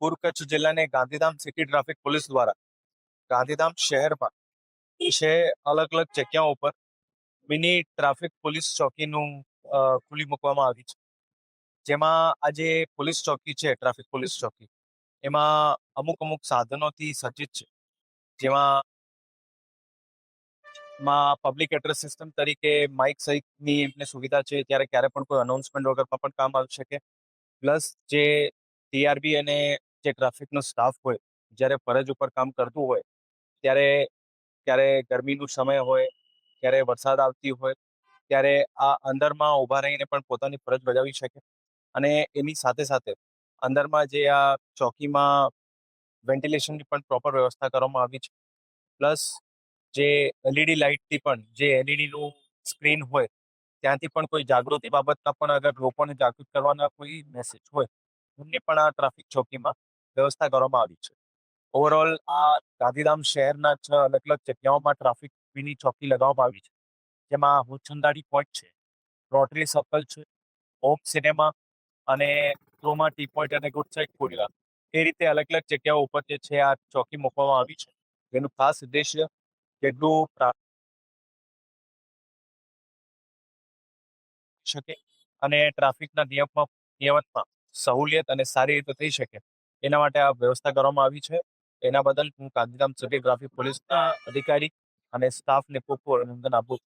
પૂર્વ કચ્છ જિલ્લાની Gandhidham city traffic police દ્વારા ગાંધીધામ શહેરમાં છે અલગ અલગ જગ્યાઓ પર મિની ટ્રાફિક પોલીસ ચોકીનું ખુલ્લી મૂકવામાં આવી છે. જેમાં આ જે પોલીસ ચોકી છે ટ્રાફિક પોલીસ ચોકી. એમાં અમુક અમુક સાધનોથી સજ્જિત છે. જેમાં માં પબ્લિક એડ્રેસ સિસ્ટમ તરીકે માઇક સહિતની એમને સુવિધા છે. ત્યારે ક્યારે પણ કોઈ અનાઉન્સમેન્ટ વગરમાં પણ કામ આવી શકે. પ્લસ જે ટીઆરબી અને જે ટ્રાફિકનો સ્ટાફ હોય, જ્યારે ફરજ ઉપર કામ કરતું હોય, ત્યારે ક્યારે ગરમીનો સમય હોય ક્યારે વરસાદ આવતી હોય, ત્યારે આ અંદરમાં ઊભા રહીને પણ પોતાની ફરજ બજાવી શકે. અને એની સાથે સાથે અંદરમાં જે આ ચોકીમાં વેન્ટિલેશનની પણ પ્રોપર વ્યવસ્થા કરવામાં આવી છે. પ્લસ જે એલઈડી લાઇટથી પણ, જે એલઈડીનું સ્ક્રીન હોય, ત્યાંથી પણ કોઈ જાગૃતિ બાબતના પણ અગર લોકોને જાગૃત કરવાના કોઈ મેસેજ હોય, એમને પણ આ ટ્રાફિક ચોકીમાં વ્યવસ્થા કરવામાં આવી છે. ઓવરઓલ આ ગાંધીધામ શહેરના છ અલગ અલગ જગ્યાઓમાં ટ્રાફિક મિની ચોકી લગાવવામાં આવી છે. જેમાં હુચંદાડી પોઈન્ટ છે રોટરી સર્કલ છે ઓપ સિનેમા અને ક્રોમા ટી પોઈન્ટ અને ગુડ સાઇડ કુરિયા એ રીતે અલગ અલગ જગ્યાઓ ઉપર જે છે આ ચોકી મૂકવામાં આવી છે. જેનું ખાસ ઉદ્દેશ્ય જેટલું શકે અને ટ્રાફિકના નિયમમાં નિયમતમાં સહુલિયત અને સારી રીતે થઈ શકે એના માટે આ વ્યવસ્થા કરવામાં આવી છે. એના બદલ હું ગાંધીધામ સિટી ટ્રાફિક પોલીસના અધિકારી અને સ્ટાફને ખૂબ અભિનંદન આપું